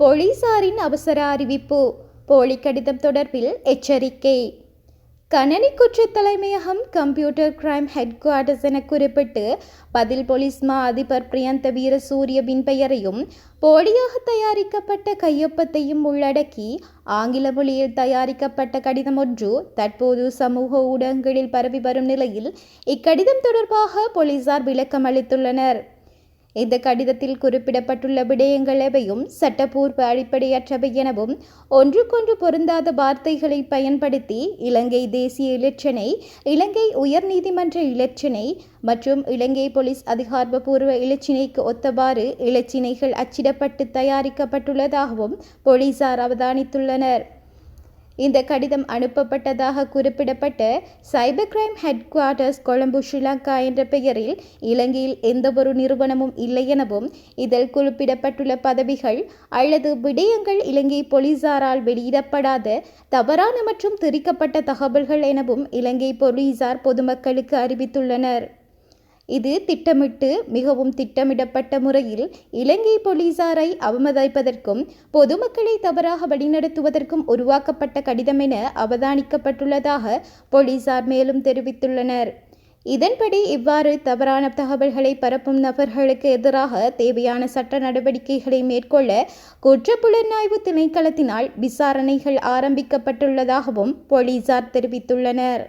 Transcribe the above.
போலீசாரின் அவசர அறிவிப்பு. போலி கடிதம் தொடர்பில் எச்சரிக்கை. கணனி குற்ற தலைமையகம் கம்ப்யூட்டர் கிரைம் ஹெட் குவார்ட்டர்ஸ் என குறிப்பிட்டு பதில் போலீஸ் மா அதிபர் பிரியந்த வீரசூரியவின் பெயரையும் போலியாக தயாரிக்கப்பட்ட கையொப்பத்தையும் உள்ளடக்கி ஆங்கில மொழியில் தயாரிக்கப்பட்ட கடிதம் ஒன்று தற்போது சமூக ஊடகங்களில் பரவி வரும் நிலையில் இக்கடிதம் தொடர்பாக போலீசார் விளக்கம் அளித்துள்ளனர். இந்த கடிதத்தில் குறிப்பிடப்பட்டுள்ள விடயங்கள் எவையும் சட்டப்பூர்வ அடிப்படையற்றவை எனவும் ஒன்றுக்கொன்று பொருந்தாத வார்த்தைகளை பயன்படுத்தி இலங்கை தேசிய இலச்சினை இலங்கை உயர்நீதிமன்ற இலச்சினை மற்றும் இலங்கை போலீஸ் அதிகாரப்பூர்வ இலச்சினைக்கு ஒத்தவாறு இலச்சினைகள் அச்சிடப்பட்டு தயாரிக்கப்பட்டுள்ளதாகவும் போலீசார் அவதானித்துள்ளனர். இந்த கடிதம் அனுப்பப்பட்டதாக குறிப்பிடப்பட்ட cyber crime headquarters Colombo Sri Lanka என்ற பெயரில் இலங்கையில் எந்தவொரு நிறுவனமும் இல்லை எனவும் இதில் குறிப்பிடப்பட்டுள்ள பதவிகள் அல்லது விடயங்கள் இலங்கை போலீசாரால் வெளியிடப்படாத தவறான மற்றும் திரிக்கப்பட்ட தகவல்கள் எனவும் இலங்கை போலீசார் பொதுமக்களுக்கு அறிவித்துள்ளனர். இது திட்டமிட்டு மிகவும் திட்டமிடப்பட்ட முறையில் இலங்கை போலீசாரை அவமதிப்பதற்கும் பொதுமக்களை தவறாக வழிநடத்துவதற்கும் உருவாக்கப்பட்ட கடிதம் என அவதானிக்கப்பட்டுள்ளதாக போலீசார் மேலும் தெரிவித்துள்ளனர். இதன்படி இவ்வாறு தவறான தகவல்களை பரப்பும் நபர்களுக்கு எதிராக தேவையான சட்ட நடவடிக்கைகளை மேற்கொள்ள குற்றப்புலனாய்வு திணைக்களத்தினால் விசாரணைகள் ஆரம்பிக்கப்பட்டுள்ளதாகவும் போலீசார் தெரிவித்துள்ளனர்.